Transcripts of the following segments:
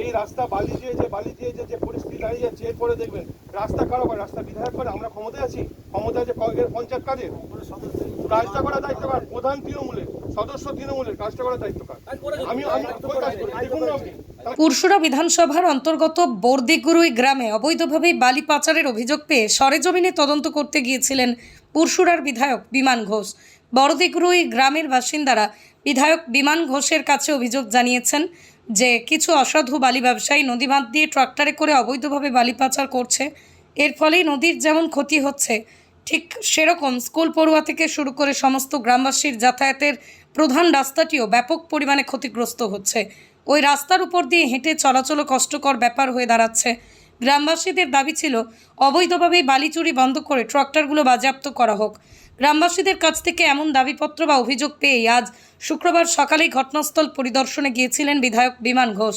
এই রাস্তা বালি দিয়েছে বালি দিয়েছে যে পরিস্থিতি দাঁড়িয়ে যাচ্ছে, এরপরে দেখবেন, রাস্তা কারও করে, রাস্তা বিধায়ক করে, আমরা ক্ষমতায় আছি, ক্ষমতা আছে পঞ্চায়েত কাজে কাজটা করার দায়িত্ব কার? প্রধান তৃণমূলের, সদস্য তৃণমূলের কাজটা করার দায়িত্ব কার? আমি তাহলে বিধানসভার অন্তর্গত বর্দিগুরুই গ্রামে অবৈধভাবে বালি পাচারের অভিযোগ পেয়ে সরেজমিনে তদন্ত করতে গিয়েছিলেন পুরসুরার বিধায়ক বিমান ঘোষ। বড়দিগুরুই গ্রামের বাসিন্দারা বিধায়ক বিমান ঘোষের কাছে অভিযোগ জানিয়েছেন যে কিছু অসাধু বালি ব্যবসায়ী নদী বাঁধ দিয়ে ট্রাক্টরে করে অবৈধভাবে বালি পাচার করছে। এর ফলেই নদীর যেমন ক্ষতি হচ্ছে, ঠিক সেরকম স্কুল পড়ুয়া থেকে শুরু করে সমস্ত গ্রামবাসীর যাতায়াতের প্রধান রাস্তাটিও ব্যাপক পরিমাণে ক্ষতিগ্রস্ত হচ্ছে। ওই রাস্তার উপর দিয়ে হেঁটে চলাচলও কষ্টকর ব্যাপার হয়ে দাঁড়াচ্ছে। গ্রামবাসীদের দাবি ছিল অবৈধভাবে বালি চুরি বন্ধ করে ট্রাক্টরগুলো বাজেয়াপ্ত করা হোক। গ্রামবাসীদের কাছ থেকে এমন দাবিপত্র বা অভিযোগ পেয়েই আজ শুক্রবার সকালেই ঘটনাস্থল পরিদর্শনে গিয়েছিলেন বিধায়ক বিমান ঘোষ।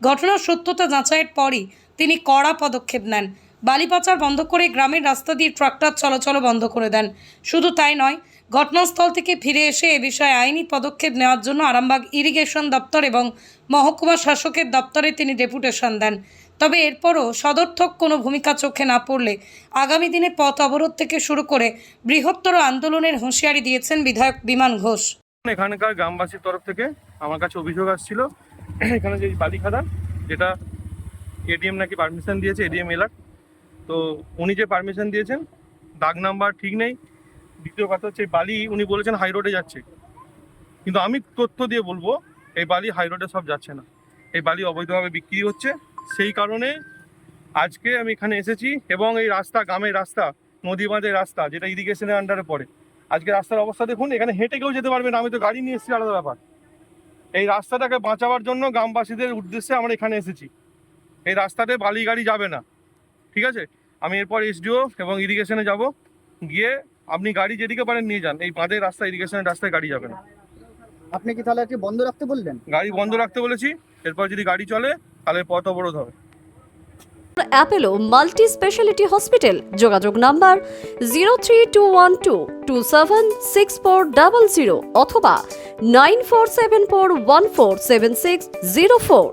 ঘটনার সত্যতা যাচাইয়ের পরই তিনি কড়া পদক্ষেপ নেন। বালি পাচার বন্ধ করে গ্রামের রাস্তা দিয়ে ট্রাক্টর চলাচল বন্ধ করে দেন। শুধু তাই নয় ঘটনাস্থল থেকে ফিরে এসে এ বিষয়ে আইনি পদক্ষেপ নেওয়ার জন্য আরামবাগ ইরিগেশন দপ্তর এবং মহকুমা শাসকের দপ্তরে তিনি ডেপুটেশন দেন। তবে এরপরও সদর্থক কোনো ভূমিকা চোখে না পড়লে আগামী দিনে পথ অবরোধ থেকে শুরু করে বৃহত্তর আন্দোলনের হুঁশিয়ারি দিয়েছেন বিধায়ক বিমান ঘোষ। এখানকার গ্রামবাসীর তরফ থেকে আমার কাছে অভিযোগ আসছিল। এখানে যে বালি খাদান যেটা এডিএম নাকি পারমিশন দিয়েছে এডিএম এলাক তো উনি যে পারমিশন দিয়েছেন, দাগ নাম্বার ঠিক নেই। দ্বিতীয় কথা হচ্ছে বালি উনি বলেছেন হাই রোডে যাচ্ছে। কিন্তু আমি তথ্য দিয়ে বলব, এই বালি হাই রোডে সব যাচ্ছে না। এই বালি অবৈধভাবে বিক্রি হচ্ছে। সেই কারণে আজকে আমি এখানে এসেছি এবং এই রাস্তা, গ্রামের রাস্তা, নদী বাঁধের রাস্তা, যেটা ইরিগেশনের আন্ডারে পড়ে। আজকে রাস্তার অবস্থা দেখুন, এখানে হেঁটে কেউ যেতে পারবে না। আমি তো গাড়ি নিয়ে এসেছি, আলাদা ব্যাপার। এই রাস্তাটাকে বাঁচাবার জন্য গ্রামবাসীদের উদ্দেশ্যে আমরা এখানে এসেছি। এই রাস্তাতে বালি গাড়ি যাবে না। ঠিক আছে? আমি এরপর এসডিও এবং ইরিগেশনে যাব। গিয়ে আপনি গাড়ি যেদিকে পারেন নিয়ে যান। এই বাঁধের রাস্তা ইরিগেশনের রাস্তায় গাড়ি যাবে না। আপনি কি তাহলে একটি বন্ধ রাখতে বললেন? গাড়ি বন্ধ রাখতে বলেছি। এরপর যদি গাড়ি চলে তাহলে পথ অবরোধ হবে। অ্যাপেলো মাল্টি স্পেশালিটি হসপিটাল যোগাযোগ number zero three two one two two seven six four double zero অথবা nine four seven four one four seven six zero four.